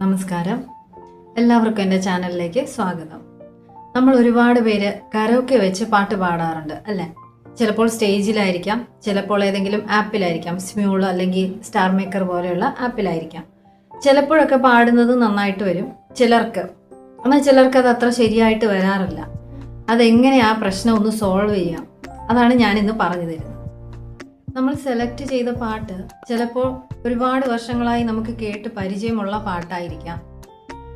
നമസ്കാരം. എല്ലാവർക്കും എന്റെ ചാനലിലേക്ക് സ്വാഗതം. നമ്മൾ ഒരുപാട് പേര് കരോക്കെ വെച്ച് പാട്ട് പാടാറുണ്ട് അല്ലേ? ചിലപ്പോൾ സ്റ്റേജിലായിരിക്കാം ചിലപ്പോൾ ഏതെങ്കിലും ആപ്പിലായിരിക്കാം സ്മ്യൂൾ അല്ലെങ്കിൽ സ്റ്റാർ മേക്കർ പോലെയുള്ള ആപ്പിലായിരിക്കാം. ചിലപ്പോഴൊക്കെ പാടുന്നത് നന്നായിട്ട് വരും ചിലർക്ക്. എന്നാൽ ചിലർക്ക് അത് അത്ര ശരിയായിട്ട് വരാറില്ല. അതെങ്ങനെ ആ പ്രശ്നം ഒന്ന് സോൾവ് ചെയ്യാം? അതാണ് ഞാനിന്ന് പറഞ്ഞു തരുന്നത്. നമ്മൾ സെലക്ട് ചെയ്ത പാട്ട് ചിലപ്പോൾ ഒരുപാട് വർഷങ്ങളായി നമുക്ക് കേട്ട് പരിചയമുള്ള പാട്ടായിരിക്കാം.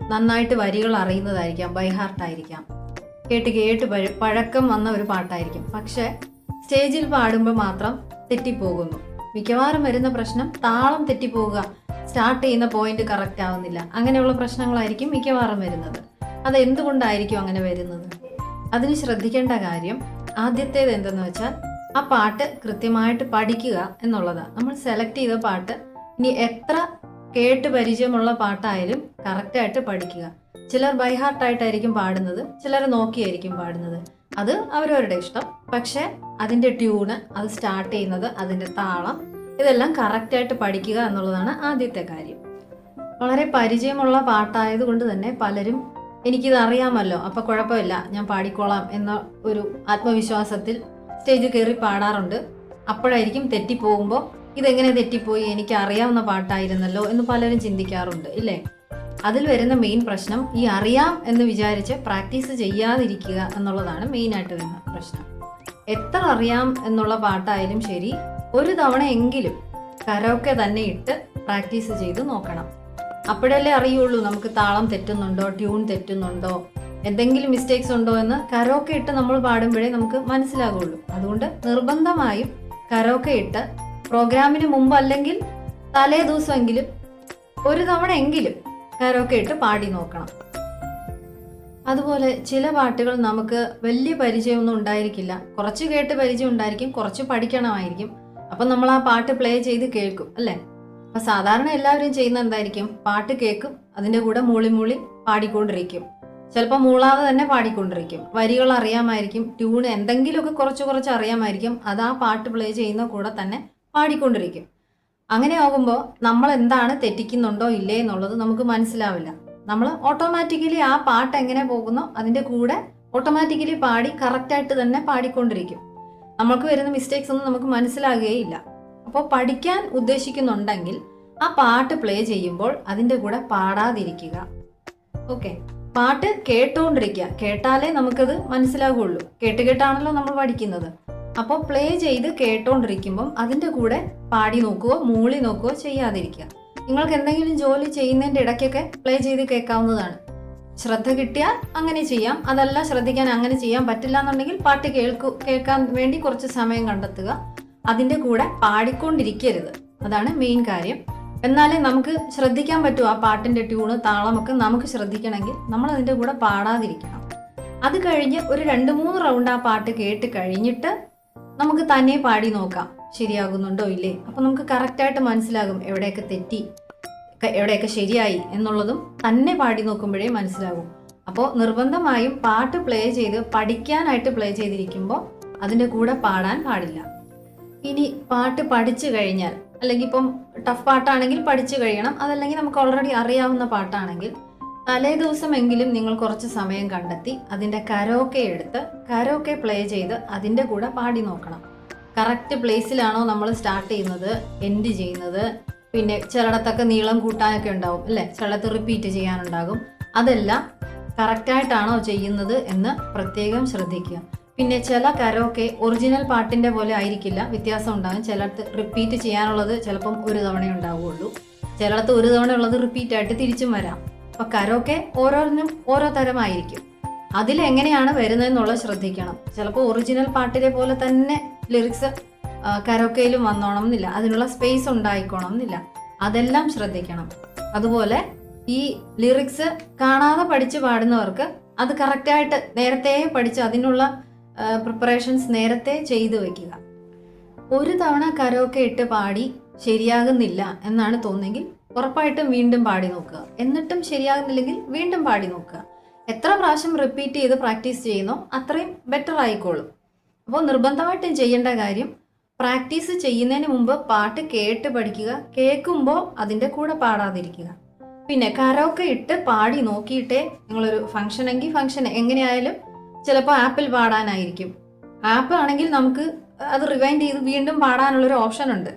നന്നായിട്ട് വരികൾ അറിയുന്നതായിരിക്കാം ബൈ ഹാർട്ടായിരിക്കാം കേട്ട് കേട്ട് പഴക്കം വന്ന ഒരു പാട്ടായിരിക്കും. പക്ഷെ സ്റ്റേജിൽ പാടുമ്പോൾ മാത്രം തെറ്റിപ്പോകുന്നു. മിക്കവാറും വരുന്ന പ്രശ്നം താളം തെറ്റിപ്പോവുക സ്റ്റാർട്ട് ചെയ്യുന്ന പോയിന്റ് കറക്റ്റ് ആവുന്നില്ല. അങ്ങനെയുള്ള പ്രശ്നങ്ങളായിരിക്കും മിക്കവാറും വരുന്നത്. അത് എന്തുകൊണ്ടായിരിക്കും അങ്ങനെ വരുന്നത്? അതിന് ശ്രദ്ധിക്കേണ്ട കാര്യം ആദ്യത്തേത് എന്തെന്ന് വെച്ചാൽ ആ പാട്ട് കൃത്യമായിട്ട് പഠിക്കുക എന്നുള്ളതാണ്. നമ്മൾ സെലക്ട് ചെയ്ത പാട്ട് ഇനി എത്ര കേട്ട് പരിചയമുള്ള പാട്ടായാലും കറക്റ്റായിട്ട് പഠിക്കുക. ചിലർ ബൈ ഹാർട്ടായിട്ടായിരിക്കും പാടുന്നത് ചിലർ നോക്കിയായിരിക്കും പാടുന്നത്. അത് അവരവരുടെ ഇഷ്ടം. പക്ഷേ അതിന്റെ ട്യൂണ് അത് സ്റ്റാർട്ട് ചെയ്യുന്നത് അതിന്റെ താളം ഇതെല്ലാം കറക്റ്റായിട്ട് പഠിക്കുക എന്നുള്ളതാണ് ആദ്യത്തെ കാര്യം. വളരെ പരിചയമുള്ള പാട്ടായതുകൊണ്ട് തന്നെ പലരും എനിക്കിത് അറിയാമല്ലോ അപ്പോൾ കുഴപ്പമില്ല ഞാൻ പാടിക്കോളാം എന്ന ഒരു ആത്മവിശ്വാസത്തിൽ സ്റ്റേജിൽ കയറി പാടാറുണ്ട്. അപ്പോഴായിരിക്കും തെറ്റിപ്പോകുമ്പോൾ ഇതെങ്ങനെ തെറ്റിപ്പോയി? എനിക്ക് അറിയാവുന്ന പാട്ടായിരുന്നല്ലോ എന്ന് പലരും ചിന്തിക്കാറുണ്ട് ഇല്ലേ? അതിൽ വരുന്ന മെയിൻ പ്രശ്നം ഈ അറിയാം എന്ന് വിചാരിച്ച് പ്രാക്ടീസ് ചെയ്യാതിരിക്കുക എന്നുള്ളതാണ് മെയിനായിട്ട് വരുന്ന പ്രശ്നം. എത്ര അറിയാം എന്നുള്ള പാട്ടായാലും ശരി ഒരു തവണ എങ്കിലും കരോക്കെ തന്നെ ഇട്ട് പ്രാക്ടീസ് ചെയ്ത് നോക്കണം. അപ്പോഴല്ലേ അറിയുള്ളൂ നമുക്ക് താളം തെറ്റുന്നുണ്ടോ? ട്യൂൺ തെറ്റുന്നുണ്ടോ? എന്തെങ്കിലും മിസ്റ്റേക്സ് ഉണ്ടോ എന്ന് കരോക്കെ ഇട്ട് നമ്മൾ പാടുമ്പോഴേ നമുക്ക് മനസ്സിലാകുള്ളൂ. അതുകൊണ്ട് നിർബന്ധമായും കരോക്കെ ഇട്ട് പ്രോഗ്രാമിന് മുമ്പ് അല്ലെങ്കിൽ തലേ ദിവസമെങ്കിലും ഒരു തവണ എങ്കിലും കരോക്കെ ഇട്ട് പാടി നോക്കണം. അതുപോലെ ചില പാട്ടുകൾ നമുക്ക് വലിയ പരിചയമൊന്നും ഉണ്ടായിരിക്കില്ല. കുറച്ച് കേട്ട് പരിചയം ഉണ്ടായിരിക്കും കുറച്ച് പഠിക്കണമായിരിക്കും. അപ്പം നമ്മൾ ആ പാട്ട് പ്ലേ ചെയ്ത് കേൾക്കും അല്ലേ? അപ്പം സാധാരണ എല്ലാവരും ചെയ്യുന്ന എന്തായിരിക്കും? പാട്ട് കേൾക്കും അതിന്റെ കൂടെ മൂളി മൂളി പാടിക്കൊണ്ടിരിക്കും. ചിലപ്പോൾ മൂളാതെ തന്നെ പാടിക്കൊണ്ടിരിക്കും. വരികൾ അറിയാമായിരിക്കും ട്യൂൺ എന്തെങ്കിലുമൊക്കെ കുറച്ച് കുറച്ച് അറിയാമായിരിക്കും അത് ആ പാട്ട് പ്ലേ ചെയ്യുന്ന കൂടെ തന്നെ പാടിക്കൊണ്ടിരിക്കും. അങ്ങനെ ആകുമ്പോൾ നമ്മൾ എന്താണ് തെറ്റിക്കുന്നുണ്ടോ ഇല്ലേ എന്നുള്ളത് നമുക്ക് മനസ്സിലാവില്ല. നമ്മൾ ഓട്ടോമാറ്റിക്കലി ആ പാട്ട് എങ്ങനെ പോകുന്നോ അതിന്റെ കൂടെ ഓട്ടോമാറ്റിക്കലി പാടി കറക്റ്റായിട്ട് തന്നെ പാടിക്കൊണ്ടിരിക്കും. നമ്മൾക്ക് വരുന്ന മിസ്റ്റേക്സ് ഒന്നും നമുക്ക് മനസ്സിലാകുകയില്ല. അപ്പോൾ പഠിക്കാൻ ഉദ്ദേശിക്കുന്നുണ്ടെങ്കിൽ ആ പാട്ട് പ്ലേ ചെയ്യുമ്പോൾ അതിന്റെ കൂടെ പാടാതിരിക്കുക. ഓക്കെ പാട്ട് കേട്ടുകൊണ്ടിരിക്കുക കേട്ടാലേ നമുക്കത് മനസ്സിലാകുള്ളൂ കേട്ട് കേട്ടാണല്ലോ നമ്മൾ പഠിക്കുന്നത്. അപ്പോൾ പ്ലേ ചെയ്ത് കേട്ടോണ്ടിരിക്കുമ്പം അതിന്റെ കൂടെ പാടി നോക്കുകയോ മൂളി നോക്കുകയോ ചെയ്യാതിരിക്കുക നിങ്ങൾക്ക് എന്തെങ്കിലും ജോലി ചെയ്യുന്നതിന്റെ ഇടയ്ക്കൊക്കെ പ്ലേ ചെയ്ത് കേൾക്കാവുന്നതാണ്. ശ്രദ്ധ കിട്ടിയാൽ അങ്ങനെ ചെയ്യാം. അതല്ല ശ്രദ്ധിക്കാൻ അങ്ങനെ ചെയ്യാൻ പറ്റില്ല എന്നുണ്ടെങ്കിൽ പാട്ട് കേൾക്കു കേൾക്കാൻ വേണ്ടി കുറച്ച് സമയം കണ്ടെത്തുക. അതിന്റെ കൂടെ പാടിക്കൊണ്ടിരിക്കരുത്. അതാണ് മെയിൻ കാര്യം. എന്നാലേ നമുക്ക് ശ്രദ്ധിക്കാൻ പറ്റൂ ആ പാട്ടിന്റെ ട്യൂണ് താളമൊക്കെ നമുക്ക് ശ്രദ്ധിക്കണമെങ്കിൽ നമ്മൾ അതിന്റെ കൂടെ പാടാതിരിക്കണം. അത് കഴിഞ്ഞ് ഒരു രണ്ട് മൂന്ന് റൗണ്ട് ആ പാട്ട് കേട്ട് കഴിഞ്ഞിട്ട് നമുക്ക് തന്നെ പാടി നോക്കാം. ശരിയാകുന്നുണ്ടോ ഇല്ലേ? അപ്പം നമുക്ക് കറക്റ്റായിട്ട് മനസ്സിലാകും എവിടെയൊക്കെ തെറ്റി എവിടെയൊക്കെ ശരിയായി എന്നുള്ളതും തന്നെ പാടി നോക്കുമ്പോഴേ മനസ്സിലാകും അപ്പോൾ നിർബന്ധമായും പാട്ട് പ്ലേ ചെയ്ത് പഠിക്കാനായിട്ട് പ്ലേ ചെയ്തിരിക്കുമ്പോൾ അതിന്റെ കൂടെ പാടാൻ പാടില്ല. ഇനി പാട്ട് പഠിച്ചു കഴിഞ്ഞാൽ അല്ലെങ്കിൽ ഇപ്പം ടഫ് പാട്ടാണെങ്കിൽ പഠിച്ചു കഴിയണം. അതല്ലെങ്കിൽ നമുക്ക് ഓൾറെഡി അറിയാവുന്ന പാട്ടാണെങ്കിൽ തലേ ദിവസമെങ്കിലും നിങ്ങൾ കുറച്ച് സമയം കണ്ടെത്തി അതിന്റെ കരോക്കെ എടുത്ത് കരോക്കെ പ്ലേ ചെയ്ത് അതിന്റെ കൂടെ പാടി നോക്കണം. കറക്റ്റ് പ്ലേസിലാണോ നമ്മൾ സ്റ്റാർട്ട് ചെയ്യുന്നത് എൻഡ് ചെയ്യുന്നത്. പിന്നെ ചിലയിടത്തൊക്കെ നീളം കൂട്ടാനൊക്കെ ഉണ്ടാവും അല്ലേ? ചിലടത്ത് റിപ്പീറ്റ് ചെയ്യാനുണ്ടാകും. അതെല്ലാം കറക്റ്റായിട്ടാണോ ചെയ്യുന്നത് എന്ന് പ്രത്യേകം ശ്രദ്ധിക്കുക. പിന്നെ ചില കരോക്കെ ഒറിജിനൽ പാട്ടിന്റെ പോലെ ആയിരിക്കില്ല. വ്യത്യാസം ഉണ്ടാകും. ചിലടത്ത് റിപ്പീറ്റ് ചെയ്യാനുള്ളത് ചിലപ്പം ഒരു തവണ ഉണ്ടാവുകയുള്ളൂ. ചിലടത്ത് ഒരു തവണ ഉള്ളത് റിപ്പീറ്റ് ആയിട്ട് തിരിച്ചും വരാം. അപ്പൊ കരോക്കെ ഓരോന്നും ഓരോ തരമായിരിക്കും. അതിൽ എങ്ങനെയാണ് വരുന്നതെന്നുള്ളത് ശ്രദ്ധിക്കണം. ചിലപ്പോൾ ഒറിജിനൽ പാട്ടിലെ പോലെ തന്നെ ലിറിക്സ് കരോക്കയിലും വന്നോണം എന്നില്ല. അതിനുള്ള സ്പേസ് ഉണ്ടായിക്കോണം എന്നില്ല. അതെല്ലാം ശ്രദ്ധിക്കണം. അതുപോലെ ഈ ലിറിക്സ് കാണാതെ പഠിച്ച് പാടുന്നവർക്ക് അത് കറക്റ്റായിട്ട് നേരത്തെ പഠിച്ച് അതിനുള്ള പ്രിപ്പറേഷൻസ് നേരത്തെ ചെയ്തു വെക്കുക. ഒരു തവണ കരോക്കെ ഇട്ട് പാടി ശരിയാകുന്നില്ല എന്നാണ് തോന്നുന്നെങ്കിൽ ഉറപ്പായിട്ടും വീണ്ടും പാടി നോക്കുക. എന്നിട്ടും ശരിയാകുന്നില്ലെങ്കിൽ വീണ്ടും പാടി നോക്കുക. എത്ര പ്രാവശ്യം റിപ്പീറ്റ് ചെയ്ത് പ്രാക്ടീസ് ചെയ്യുന്നോ അത്രയും ബെറ്റർ ആയിക്കോളും. അപ്പോൾ നിർബന്ധമായിട്ടും ചെയ്യേണ്ട കാര്യം പ്രാക്ടീസ് ചെയ്യുന്നതിന് മുമ്പ് പാട്ട് കേട്ട് പഠിക്കുക. കേൾക്കുമ്പോൾ അതിന്റെ കൂടെ പാടാതിരിക്കുക. പിന്നെ കരോക്കെ ഇട്ട് പാടി നോക്കിയിട്ടേ നിങ്ങളൊരു ഫംഗ്ഷനെങ്കിൽ ഫംഗ്ഷൻ എങ്ങനെയായാലും ചിലപ്പോൾ ആപ്പിൽ പാടാനായിരിക്കും. ആപ്പ് ആണെങ്കിൽ നമുക്ക് അത് റിവൈൻഡ് ചെയ്ത് വീണ്ടും പാടാനുള്ളൊരു ഓപ്ഷൻ ഉണ്ട്.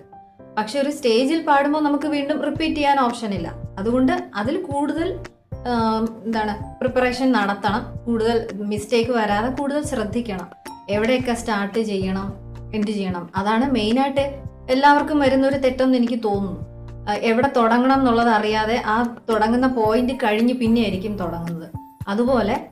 പക്ഷെ ഒരു സ്റ്റേജിൽ പാടുമ്പോൾ നമുക്ക് വീണ്ടും റിപ്പീറ്റ് ചെയ്യാൻ ഓപ്ഷൻ ഇല്ല. അതുകൊണ്ട് അതിൽ കൂടുതൽ എന്താണ് പ്രിപ്പറേഷൻ നടത്തണം. കൂടുതൽ മിസ്റ്റേക്ക് വരാതെ കൂടുതൽ ശ്രദ്ധിക്കണം. എവിടെയൊക്കെ സ്റ്റാർട്ട് ചെയ്യണം എന്ത് ചെയ്യണം. അതാണ് മെയിനായിട്ട് എല്ലാവർക്കും വരുന്ന ഒരു തെറ്റെന്ന് എനിക്ക് തോന്നുന്നു. എവിടെ തുടങ്ങണം എന്നുള്ളത് അറിയാതെ ആ തുടങ്ങുന്ന പോയിന്റ് കഴിഞ്ഞ് പിന്നെയായിരിക്കും തുടങ്ങുന്നത്. അതുപോലെ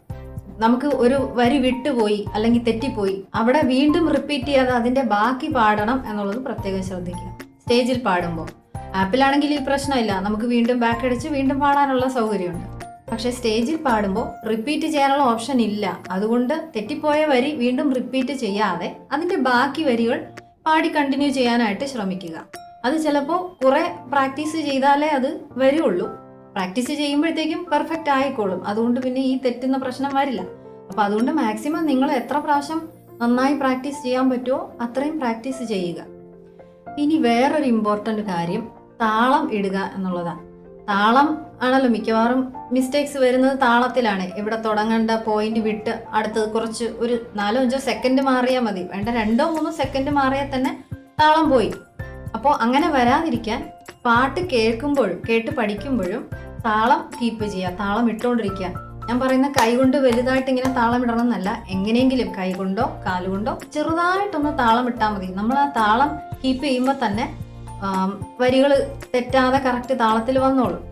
നമുക്ക് ഒരു വരി വിട്ടുപോയി അല്ലെങ്കിൽ തെറ്റിപ്പോയി. അവിടെ വീണ്ടും റിപ്പീറ്റ് ചെയ്യാതെ അതിന്റെ ബാക്കി പാടണം എന്നുള്ളത് പ്രത്യേകം ശ്രദ്ധിക്കുക. സ്റ്റേജിൽ പാടുമ്പോൾ. ആപ്പിലാണെങ്കിൽ ഈ പ്രശ്നമില്ല. നമുക്ക് വീണ്ടും ബാക്ക് അടിച്ച് വീണ്ടും പാടാനുള്ള സൗകര്യമുണ്ട്. പക്ഷെ സ്റ്റേജിൽ പാടുമ്പോൾ റിപ്പീറ്റ് ചെയ്യാനുള്ള ഓപ്ഷൻ ഇല്ല. അതുകൊണ്ട് തെറ്റിപ്പോയ വരി വീണ്ടും റിപ്പീറ്റ് ചെയ്യാതെ അതിന്റെ ബാക്കി വരികൾ പാടി കണ്ടിന്യൂ ചെയ്യാനായിട്ട് ശ്രമിക്കുക. അത് ചിലപ്പോൾ കുറെ പ്രാക്ടീസ് ചെയ്താലേ അത് വരുള്ളൂ. പ്രാക്ടീസ് ചെയ്യുമ്പോഴത്തേക്കും പെർഫെക്റ്റ് ആയിക്കോളും. അതുകൊണ്ട് പിന്നെ ഈ തെറ്റുന്ന പ്രശ്നം വരില്ല. അപ്പൊ അതുകൊണ്ട് മാക്സിമം നിങ്ങൾ എത്ര പ്രാവശ്യം നന്നായി പ്രാക്ടീസ് ചെയ്യാൻ പറ്റുമോ അത്രയും പ്രാക്ടീസ് ചെയ്യുക. ഇനി വേറൊരു ഇമ്പോർട്ടന്റ് കാര്യം താളം ഇടുക എന്നുള്ളതാണ്. താളം ആണല്ലോ മിക്കവാറും മിസ്റ്റേക്സ് വരുന്നത് താളത്തിലാണ്. ഇവിടെ തുടങ്ങേണ്ട പോയിന്റ് വിട്ട് അടുത്തത് കുറച്ച് ഒരു നാലോ അഞ്ചോ സെക്കൻഡ് മാറിയാൽ മതി. വേണ്ട രണ്ടോ മൂന്നോ സെക്കൻഡ് മാറിയാൽ തന്നെ താളം പോയി. അപ്പോൾ അങ്ങനെ വരാതിരിക്കാൻ പാട്ട് കേൾക്കുമ്പോഴും കേട്ട് പഠിക്കുമ്പോഴും താളം കീപ്പ് ചെയ്യുക താളം ഇട്ടുകൊണ്ടിരിക്കുക ഞാൻ പറയുന്ന കൈകൊണ്ട് വലുതായിട്ട് ഇങ്ങനെ താളം ഇടണം എന്നല്ല എങ്ങനെയെങ്കിലും കൈകൊണ്ടോ കാലുകൊണ്ടോ ചെറുതായിട്ടൊന്ന് താളം ഇട്ടാൽ മതി. നമ്മൾ ആ താളം കീപ്പ് ചെയ്യുമ്പോൾ തന്നെ വരികൾ തെറ്റാതെ കറക്റ്റ് താളത്തിൽ വന്നോളും.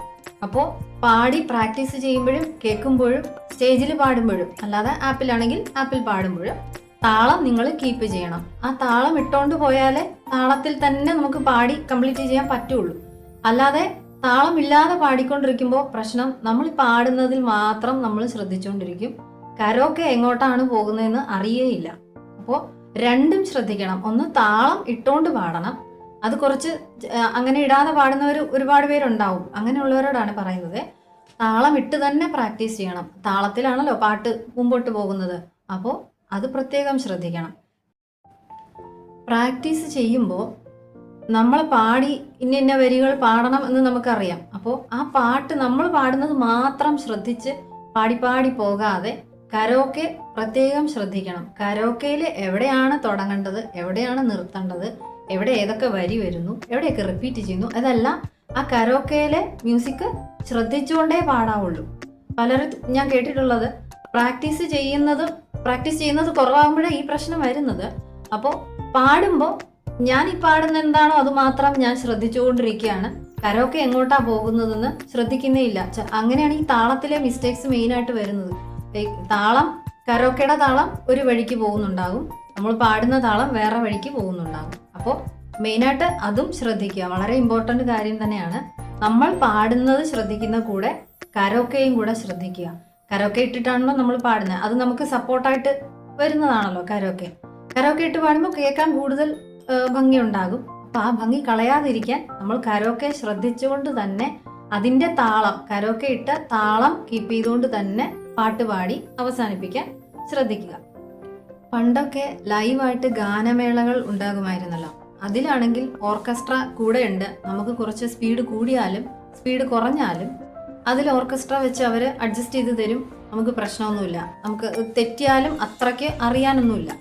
അപ്പോൾ പാടി പ്രാക്ടീസ് ചെയ്യുമ്പോഴും കേൾക്കുമ്പോഴും സ്റ്റേജിൽ പാടുമ്പോഴും അല്ലാതെ ആപ്പിലാണെങ്കിൽ ആപ്പിൽ പാടുമ്പോഴും താളം നിങ്ങൾ കീപ്പ് ചെയ്യണം. ആ താളം ഇട്ടുകൊണ്ട് പോയാലേ താളത്തിൽ തന്നെ നമുക്ക് പാടി കംപ്ലീറ്റ് ചെയ്യാൻ പറ്റുള്ളൂ. അല്ലാതെ താളം ഇല്ലാതെ പാടിക്കൊണ്ടിരിക്കുമ്പോൾ പ്രശ്നം നമ്മൾ പാടുന്നതിൽ മാത്രം നമ്മൾ ശ്രദ്ധിച്ചുകൊണ്ടിരിക്കും കരോക്കെ എങ്ങോട്ടാണ് പോകുന്നതെന്ന് അറിയേയില്ല. അപ്പോൾ രണ്ടും ശ്രദ്ധിക്കണം. ഒന്ന് താളം ഇട്ടുകൊണ്ട് പാടണം. അത് കുറച്ച് അങ്ങനെ ഇടാതെ പാടുന്നവർ ഒരുപാട് പേരുണ്ടാവും. അങ്ങനെയുള്ളവരോടാണ് പറയുന്നത്. താളം ഇട്ട് തന്നെ പ്രാക്ടീസ് ചെയ്യണം. താളത്തിലാണല്ലോ പാട്ട് മുമ്പോട്ട് പോകുന്നത്. അപ്പോൾ അത് പ്രത്യേകം ശ്രദ്ധിക്കണം. പ്രാക്ടീസ് ചെയ്യുമ്പോൾ നമ്മൾ പാടി ഇന്ന ഇന്ന വരികൾ പാടണം എന്ന് നമുക്കറിയാം. അപ്പോൾ ആ പാട്ട് നമ്മൾ പാടുന്നത് മാത്രം ശ്രദ്ധിച്ച് പാടി പാടി പോകാതെ കരോക്കെ പ്രത്യേകം ശ്രദ്ധിക്കണം. കരോക്കയിൽ എവിടെയാണ് തുടങ്ങേണ്ടത്? എവിടെയാണ് നിർത്തേണ്ടത്? എവിടെ ഏതൊക്കെ വരി വരുന്നു? എവിടെയൊക്കെ റിപ്പീറ്റ് ചെയ്യുന്നു? അതെല്ലാം ആ കരോക്കയിലെ മ്യൂസിക് ശ്രദ്ധിച്ചുകൊണ്ടേ പാടാവുള്ളൂ. പലരും ഞാൻ കേട്ടിട്ടുള്ളത് പ്രാക്ടീസ് ചെയ്യുന്നത് പ്രാക്ടീസ് ചെയ്യുന്നത് കുറവാകുമ്പോഴേ ഈ പ്രശ്നം വരുന്നത്. അപ്പോൾ പാടുമ്പോൾ ഞാൻ ഈ പാടുന്ന എന്താണോ അത് മാത്രം ഞാൻ ശ്രദ്ധിച്ചുകൊണ്ടിരിക്കുകയാണ്. കരോക്കെ എങ്ങോട്ടാ പോകുന്നതെന്ന് ശ്രദ്ധിക്കുന്നേ ഇല്ല. അങ്ങനെയാണ് ഈ താളത്തിലെ മിസ്റ്റേക്സ് മെയിനായിട്ട് വരുന്നത്. താളം കരോക്കയുടെ താളം ഒരു വഴിക്ക് പോകുന്നുണ്ടാകും. നമ്മൾ പാടുന്ന താളം വേറെ വഴിക്ക് പോകുന്നുണ്ടാകും. അപ്പോൾ മെയിനായിട്ട് അതും ശ്രദ്ധിക്കുക. വളരെ ഇമ്പോർട്ടന്റ് കാര്യം തന്നെയാണ്. നമ്മൾ പാടുന്നത് ശ്രദ്ധിക്കുന്ന കൂടെ കരോക്കയും കൂടെ ശ്രദ്ധിക്കുക. കരോക്കെ ഇട്ടിട്ടാണല്ലോ നമ്മൾ പാടുന്നത് അത് നമുക്ക് സപ്പോർട്ടായിട്ട് വരുന്നതാണല്ലോ കരോക്കെ. കരോക്കെ ഇട്ട് പാടുമ്പോൾ കേൾക്കാൻ കൂടുതൽ ഭംഗി ഉണ്ടാകും അപ്പൊ ആ ഭംഗി കളയാതിരിക്കാൻ നമ്മൾ കരോക്കെ ശ്രദ്ധിച്ചുകൊണ്ട് തന്നെ അതിന്റെ താളം കരോക്കെ ഇട്ട് താളം കീപ്പ് ചെയ്തുകൊണ്ട് തന്നെ പാട്ട് പാടി അവസാനിപ്പിക്കാൻ ശ്രദ്ധിക്കുക. പണ്ടൊക്കെ ലൈവായിട്ട് ഗാനമേളകൾ ഉണ്ടാകുമായിരുന്നല്ലോ. അതിലാണെങ്കിൽ ഓർക്കസ്ട്ര കൂടെയുണ്ട് നമുക്ക് കുറച്ച് സ്പീഡ് കൂടിയാലും സ്പീഡ് കുറഞ്ഞാലും അതിൽ ഓർക്കസ്ട്ര വെച്ച് അവർ അഡ്ജസ്റ്റ് ചെയ്ത് തരും. നമുക്ക് പ്രശ്നമൊന്നുമില്ല. നമുക്ക് തെറ്റിയാലും അത്രയ്ക്ക് അറിയാനൊന്നുമില്ല.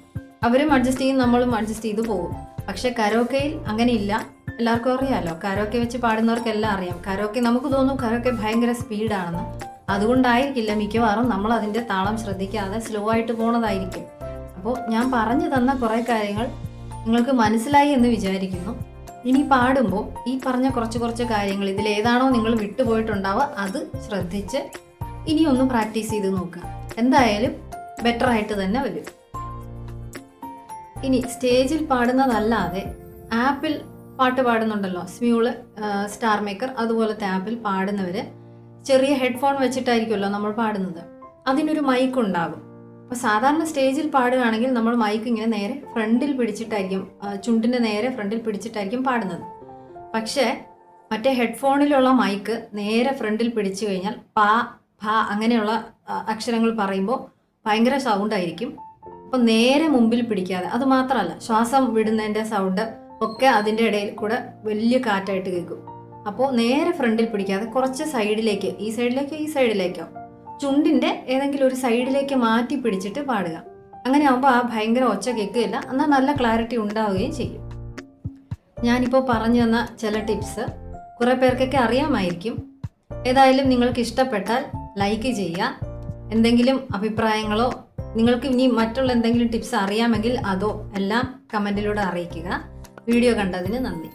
അവരും അഡ്ജസ്റ്റ് ചെയ്യും നമ്മളും അഡ്ജസ്റ്റ് ചെയ്ത് പോകും. പക്ഷെ കരോക്കയിൽ അങ്ങനെയില്ല. എല്ലാവർക്കും അറിയാമല്ലോ കരോക്കെ വെച്ച് പാടുന്നവർക്കെല്ലാം അറിയാം. കരോക്കെ നമുക്ക് തോന്നും കരോക്കെ ഭയങ്കര സ്പീഡാണെന്ന്. അതുകൊണ്ടായിരിക്കില്ല മിക്കവാറും നമ്മൾ അതിന്റെ താളം ശ്രദ്ധിക്കാതെ സ്ലോ ആയിട്ട് പോണതായിരിക്കും. അപ്പോൾ ഞാൻ പറഞ്ഞു തന്ന കുറേ കാര്യങ്ങൾ നിങ്ങൾക്ക് മനസ്സിലായി എന്ന് വിചാരിക്കുന്നു. ഇനി പാടുമ്പോൾ ഈ പറഞ്ഞ കുറച്ച് കുറച്ച് കാര്യങ്ങൾ ഇതിൽ ഏതാണോ നിങ്ങൾ വിട്ടുപോയിട്ടുണ്ടാവുക അത് ശ്രദ്ധിച്ച് ഇനി ഒന്ന് പ്രാക്ടീസ് ചെയ്ത് നോക്കുക. എന്തായാലും ബെറ്റർ ആയിട്ട് തന്നെ വരും. ഇനി സ്റ്റേജിൽ പാടുന്നതല്ലാതെ ആപ്പിൽ പാട്ട് പാടുന്നുണ്ടല്ലോ സ്മ്യൂൾ സ്റ്റാർ മേക്കർ അതുപോലത്തെ ആപ്പിൽ പാടുന്നവർ ചെറിയ ഹെഡ്ഫോൺ വെച്ചിട്ടായിരിക്കുമല്ലോ നമ്മൾ പാടുന്നത്. അതിനൊരു മൈക്ക് ഉണ്ടാകും അപ്പോൾ സാധാരണ സ്റ്റേജിൽ പാടുകയാണെങ്കിൽ നമ്മൾ മൈക്ക് ഇങ്ങനെ നേരെ ഫ്രണ്ടിൽ പിടിച്ചിട്ടായിരിക്കും ചുണ്ടിന്റെ നേരെ ഫ്രണ്ടിൽ പിടിച്ചിട്ടായിരിക്കും പാടുന്നത്. പക്ഷേ മറ്റേ ഹെഡ്ഫോണിലുള്ള മൈക്ക് നേരെ ഫ്രണ്ടിൽ പിടിച്ചു കഴിഞ്ഞാൽ പാ ഭ അങ്ങനെയുള്ള അക്ഷരങ്ങൾ പറയുമ്പോൾ ഭയങ്കര സൗണ്ട് ആയിരിക്കും. അപ്പം നേരെ മുമ്പിൽ പിടിക്കാതെ അത് മാത്രമല്ല ശ്വാസം വിടുന്നതിന്റെ സൗണ്ട് ഒക്കെ അതിന്റെ ഇടയിൽ കൂടെ വലിയ കാറ്റായിട്ട് കേൾക്കും. അപ്പോൾ നേരെ ഫ്രണ്ടിൽ പിടിക്കാതെ കുറച്ച് സൈഡിലേക്ക് ഈ സൈഡിലേക്കോ ഈ സൈഡിലേക്കോ ചുണ്ടിന്റെ ഏതെങ്കിലും ഒരു സൈഡിലേക്ക് മാറ്റി പിടിച്ചിട്ട് പാടുക. അങ്ങനെ ആവുമ്പോൾ ആ ഭയങ്കര ഒച്ച കേൾക്കുകയില്ല. എന്നാൽ നല്ല ക്ലാരിറ്റി ഉണ്ടാവുകയും ചെയ്യും. ഞാനിപ്പോൾ പറഞ്ഞു തന്ന ചില ടിപ്സ് കുറേ പേർക്കൊക്കെ അറിയാമായിരിക്കും. ഏതായാലും നിങ്ങൾക്ക് ഇഷ്ടപ്പെട്ടാൽ ലൈക്ക് ചെയ്യുക. എന്തെങ്കിലും അഭിപ്രായങ്ങളോ നിങ്ങൾക്ക് ഇനി മറ്റുള്ള എന്തെങ്കിലും ടിപ്സ് അറിയാമെങ്കിൽ അതോ എല്ലാം കമന്റിലൂടെ അറിയിക്കുക. വീഡിയോ കണ്ടതിന് നന്ദി.